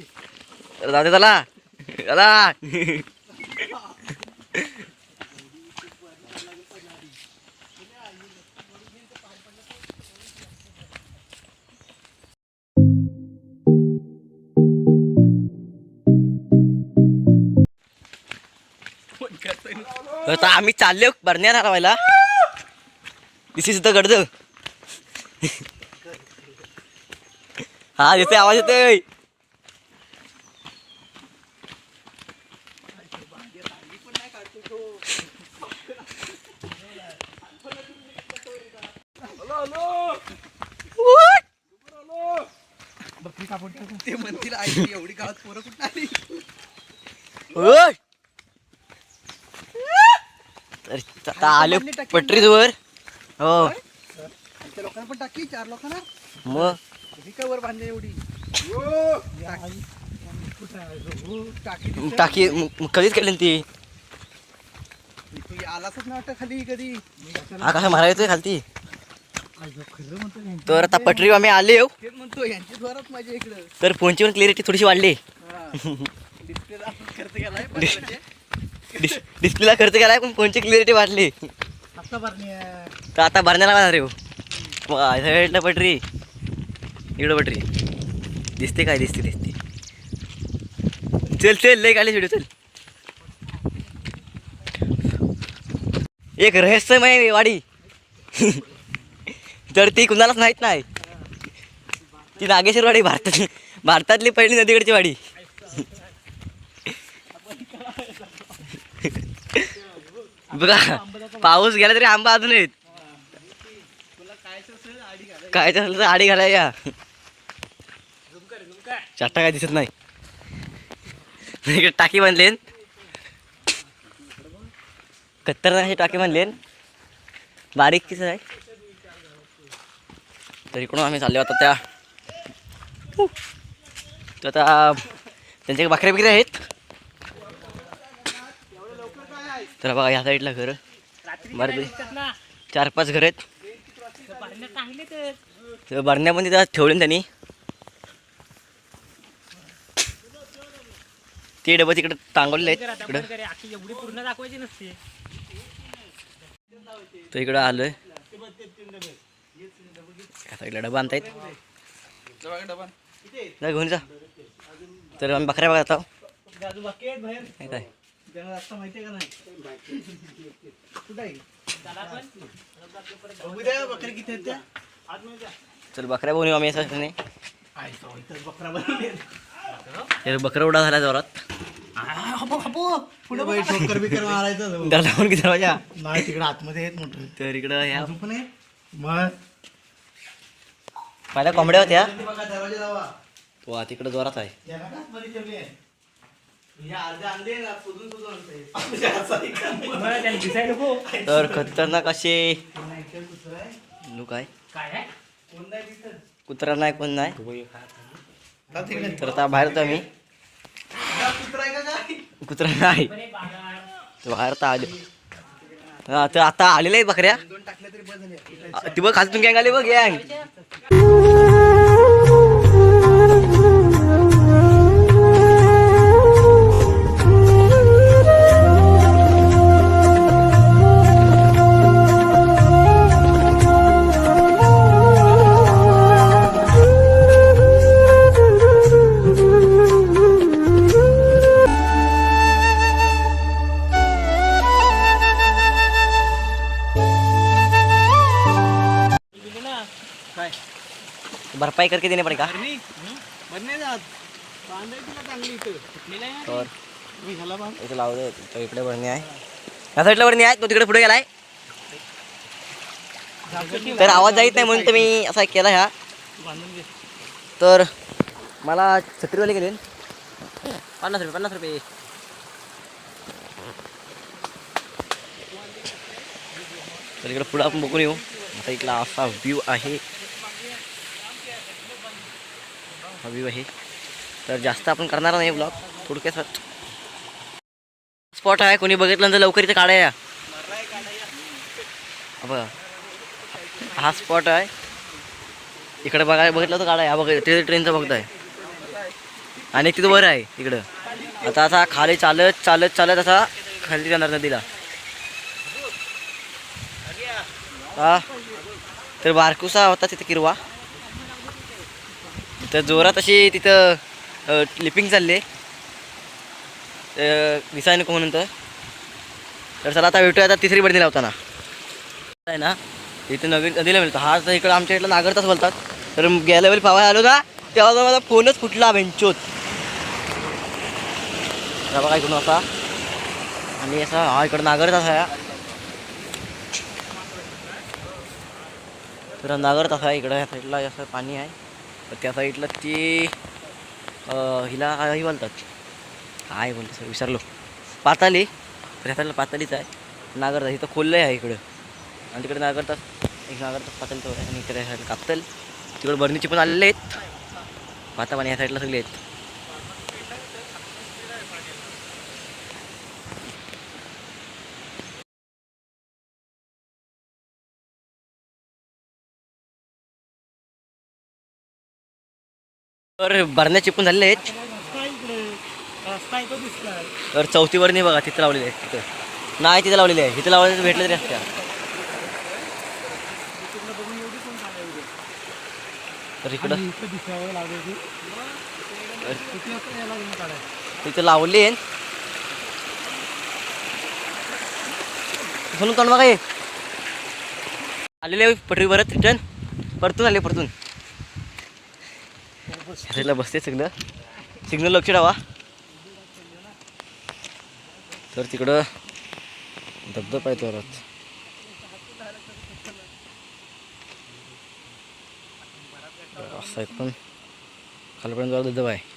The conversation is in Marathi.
तर जाऊ दे त्याला चला. आता आम्ही चाललो बरण्या रावायला दिस इज द गडद हा येते आवाज येतोय. ते म्हणतील आई एवढी गावात पोरं कुठं आली ओय! तर आता आलो हो आमच्या लोकांना पण टाकी चार लोकांना मग ही काय वर बांधली एवढी टाकी टाकी मग- कधीच केली ना ती तू आलाच ना वाटतं खाली कधी हा मारायचं खालती तर आता पटरी आम्ही आले हो तर फोनची पण क्लिअरिटी थोडीशी वाढली. डिस्प्लेला खर्च केलाय पण फोनची क्लिअरिटी वाढली. आता तर आता भरण्याला जाणार हो मग साईडला पटरी. इकडं पटरी. दिसते काय दिसते दिसते. चल चल लय काढले व्हिडिओ चल. एक रहस्यमय वाडी. तर ती कुणालाच माहीत नाही. ती नागेश्वर वाडी भारतात भारतातली पहिली नदीकडची वाडी. बघा पाऊस गेला तरी आंबा अजून येत काय झालं तर आडी घालायच्या या. चाटा काय दिसत नाही. इकडे टाकी बांधलेन. कत्तरनाशी टाकी बांधलेन. बारीक किस आहे. तर इकडून आम्ही चालले आता त्या तर आता त्यांचे बकऱ्या बिकऱ्या आहेत. तर बघा ह्या साईडला घर. बरं चार पाच घर आहेत. तर बरण्या पण तिथं ठेवले त्यांनी. ते डबं तिकडे टांगवलेले आहेत. इकडं. पूर्ण दाखवायची नसते तर इकडं आलोय. साईडला डबा आणतायत. जा घेऊन जा. तर आम्ही बकऱ्या बघत आहोत काय? चल बकऱ्या बघून आम्ही असं नाही. बकरा बनवले तर बकरा उडा झाला जोरात. मारायचं दरवाजा नाही तिकडे आतमध्ये आहेत मोठं. तर इकडं ह्या अजून पण आहे? मग पहिल्या कोंबड्या होत्या. बघा दरवाजा लावा. तो आता तिकडं जोरात आहे. तर खतरनाक असे लोक आहे? कुत्रा नाही कोण नाही. तर आता बाहेर होतो जा, कुत्रा आहे का काय? कुत्रा नाही. बाहेर तर आले. हा, तर आता आलेले आहेत बकऱ्या. ती बघ खालतून गँग आली बघ गँग. भरपाई करके देणे पडेगा बरणी? बरणी जात. बांधायची ना चांगली इथं. कुठलेला आहे? तर मी ह्याला बांध. इथे लावलं तर इकडे बरणी आहे ह्या साईडला बरणी आहे तो तिकडे पुढे गेलाय तर आवाज जाईत नाही म्हणून मी असा केला ह्या. तर मला छत्रीवाले गेले पन्नास रुपये पन्नास रुपये तर इकडे पुढं आपण बघून येऊ आता इकडला असा व्ह्यू आहे हा व्ह्यू आहे तर जास्त आपण करणार नाही ब्लॉग थोडक्यात स्पॉट आहे. कोणी बघितलं तर लवकर इथं काढाया हा बघा हा स्पॉट आहे. इकडे बघायला बघितलं तर काढा. हा बघा ते ट्रेनचं बघताय. आणि तिथं वर आहे इकडं. आता असा खाली चालत चालत चालत असा खाली जाणार नदीला. हा. तर बारकुसा होता तिथे किरवा. तर जोरात अशी तिथं लिपिंग चालली विसाय नको म्हणून तर. तर चला आता भेटूया आता तिसरी बडणी लावताना. आहे ना इथे नवीन नदीला मिळतो. हा तर इकडं आमच्या इकडं नागरताच बोलतात. तर गेल्या वेळी पावाय आलो ना तेव्हा माझा फोनच फुटला बेंचोत. बघा इकडून असा आणि असा हा इकडं नागरताच आहे. तर नागरत असा इकडं ह्या साईडला असं पाणी आहे. तर त्या साईडला ती हिला काही बोलतात काय बोलतो सर विसरलो. पाताली तर ह्या साईडला पातालीच आहे. नागरदा इथं खोललं आहे इकडं. आणि तिकडे नागरतात एक नागरतात पातालीचं आणि इकडे ह्या साईडला कापतल. तिकडे बर्नीचे पण आलेले आहेत. पाता पाणी ह्या साईडला सगळे आहेत. तर बरण्या चिपून झालेले आहेत. तर चौथीवर नाही बघा तिथं लावलेले आहेत तिथं. नाही तिथं लावलेले आहे. इथं लावले तर भेटले तरी असत्या तर इकडं तिथं लावले म्हणून तोंड बघा. आलेले पटरी परत रिटर्न परतून आले परतून. ह्याला बसते सिग्नल. सिग्नल लक्ष ठेवा. तर तिकडं धबधब आहे जोरात असं आहे पण. खालपर्यंत धबधबा आहे.